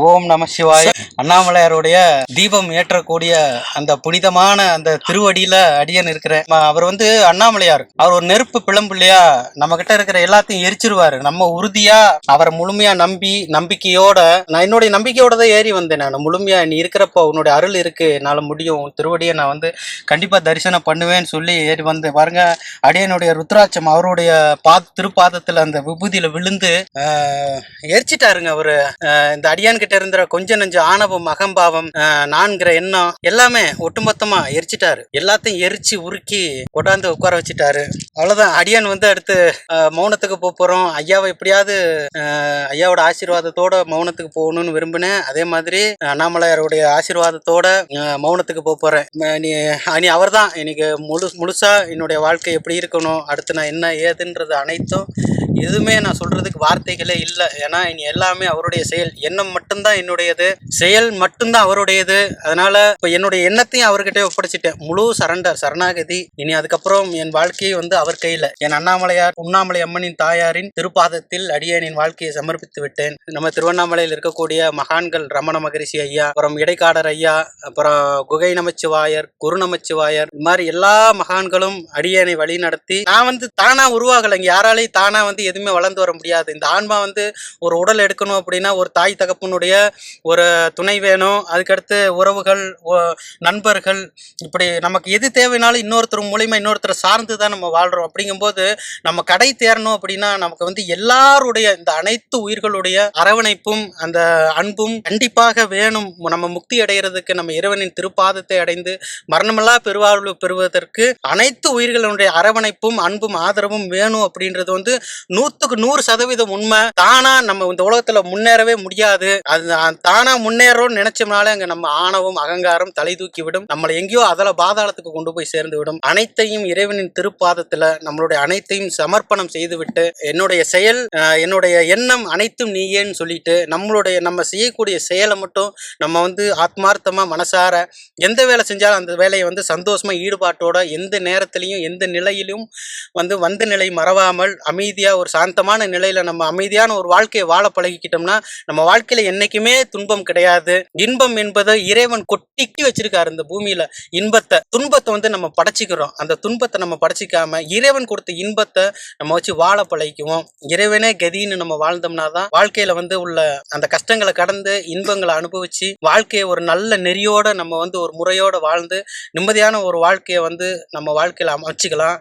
ஓம் நம சிவாய. அண்ணாமலையாருடைய தீபம் ஏற்றக்கூடிய அந்த புனிதமான அந்த திருவடியில அடியன் இருக்கிறேன் அவர் வந்து அண்ணாமலையார். அவர் ஒரு நெருப்பு பிளம்புள்ளையா நம்ம கிட்ட இருக்கிற எல்லாத்தையும் எரிச்சிருவாரு. நம்ம உறுதியா அவரை முழுமையா நம்பி நம்பிக்கையோட நான் என்னுடைய நம்பிக்கையோட தான் ஏறி வந்தேன் நான். முழுமையா நீ இருக்கிறப்போ உன்னுடைய அருள் இருக்கு என்னால முடியும். திருவடியை நான் வந்து கண்டிப்பா தரிசனம் பண்ணுவேன்னு சொல்லி ஏறி வந்து பாருங்க அடியனுடைய ருத்ராட்சம் அவருடைய பா திருப்பாதத்துல அந்த விபூதியில விழுந்து ஆஹ், எரிச்சிட்டாருங்க அவரு. ஆஹ், இந்த அடியான் கிட்ட இருந்த கொஞ்ச நெஞ்ச ஆணவம் அகம்பாவம் நான்கிற எண்ணம் எல்லாமே ஒட்டுமொத்தமா எரிச்சிட்டாரு. எல்லாத்தையும் எரிச்சு உருக்கி கொண்டாந்து உட்கார வச்சுட்டாரு. அவ்வளவுதான். அடியான் வந்து அடுத்து மௌனத்துக்கு போறோம். ஐயாவை எப்படியாவது ஐயாவோட ஆசீர்வாதத்தோட மௌனத்துக்கு போகணும்னு விரும்பினேன். அதே மாதிரி அண்ணாமலையாருடைய ஆசீர்வாதத்தோட மௌனத்துக்கு போப் போறேன். நீ அவர் அவர்தான். எனக்கு முழு முழுசா என்னுடைய வாழ்க்கை எப்படி இருக்கணும் அடுத்து நான் என்ன ஏதுன்றது அனைத்தும் எதுவுமே நான் சொல்றதுக்கு வார்த்தைகளே இல்லை. ஏன்னா இனி எல்லாமே அவருடைய செயல். எண்ணம் மட்டும்தான் என்னுடையது. செயல் மட்டும்தான் அவருடையது. அதனால இப்போ என்னுடைய எண்ணத்தையும் அவர்கிட்ட ஒப்படைச்சிட்டேன். முழு சரண்டர் சரணாகதி. இனி அதுக்கப்புறம் என் வாழ்க்கையை வந்து அவர் கையில. என் அண்ணாமலையார் உண்ணாமலை அம்மனின் தாயாரின் திருப்பாதத்தில் அடியனின் வாழ்க்கையை சமர்ப்பித்து விட்டேன். நம்ம திருவண்ணாமலையில் இருக்கக்கூடிய மகான்கள் ரமண மகரிஷி ஐயா அப்புறம் இடைக்காடர் ஐயா அப்புறம் குகை நமச்சிவாயர் குரு நமச்சிவாயர் இந்த மாதிரி எல்லா மகான்களும் அடியனை வழி நடத்தி நான் வந்து தானா உருவாகலை இங்க யாராலையும் தானா வந்து எதுவுமே வளர்ந்து வர முடியாது. இந்த ஆன்மா வந்து ஒரு உடல் எடுக்கணும் அப்படின்னா ஒரு தாய் அவனுடைய ஒரு துணை வேணும். அதுக்கடுத்து உறவுகள் நண்பர்கள் இப்படி நமக்கு எது தேவைனாலும் இன்னொருத்தர் மூலிமா இன்னொருத்தரை சார்ந்து தான் நம்ம வாழ்றோம். அப்படிங்கும்போது நம்ம கடை தேரணும் அப்படின்னா நமக்கு வந்து எல்லாருடைய இந்த அனைத்து உயிர்களுடைய அரவணைப்பும் அந்த அன்பும் கண்டிப்பாக வேணும். நம்ம முக்தி அடைகிறதுக்கு நம்ம இறைவனின் திருப்பாதத்தை அடைந்து மரணமில்லா பெருவாழ்வு பெறுவதற்கு அனைத்து உயிர்களுடைய அரவணைப்பும் அன்பும் ஆதரவும் வேணும் அப்படின்றது வந்து நூற்றுக்கு நூறு சதவீதம் உண்மை. தானா நம்ம இந்த உலகத்துல முன்னேறவே முடியாது. அது தானா முன்னேறோம்னு நினைச்சோம்னாலே அங்க நம்ம ஆணவம் அகங்காரம் தலை தூக்கி விடும். நம்மளை எங்கேயோ அதில் பாதாளத்துக்கு கொண்டு போய் சேர்ந்து விடும். அனைத்தையும் இறைவனின் திருப்பாதத்துல நம்மளுடைய அனைத்தையும் சமர்ப்பணம் செய்துவிட்டு என்னுடைய செயல் என்னுடைய எண்ணம் அனைத்தும் நீயேன்னு சொல்லிட்டு நம்மளுடைய நம்ம செய்யக்கூடிய செயலை மட்டும் நம்ம வந்து ஆத்மார்த்தமாக மனசார எந்த வேலை செஞ்சாலும் அந்த வேலையை வந்து சந்தோஷமாக ஈடுபாட்டோட எந்த நேரத்திலையும் எந்த நிலையிலும் வந்து வந்த நிலை மறவாமல் அமைதியாக ஒரு சாந்தமான நிலையில் நம்ம அமைதியான ஒரு வாழ்க்கையை வாழ பழகிக்கிட்டோம்னா நம்ம வாழ்க்கையில் என்னைக்குமே துன்பம் கிடையாது. இன்பம் என்பது இறைவன் கொட்டிக்கி வச்சிருக்காரு இந்த பூமியில. இன்பத்தை துன்பத்தை வந்து நம்ம படைச்சிக்கிறோம். அந்த துன்பத்தை நம்ம படைச்சிக்காம இறைவன் கொடுத்த இன்பத்தை நம்ம வச்சு வாழ பழகிக்குவோம். இறைவனே கதின்னு நம்ம வாழ்ந்தோம்னா தான் வாழ்க்கையில வந்து உள்ள அந்த கஷ்டங்களை கடந்து இன்பங்களை அனுபவிச்சு வாழ்க்கையை ஒரு நல்ல நெறியோட நம்ம வந்து ஒரு முறையோட வாழ்ந்து நிம்மதியான ஒரு வாழ்க்கையை வந்து நம்ம வாழ்க்கையில அமைச்சுக்கலாம்.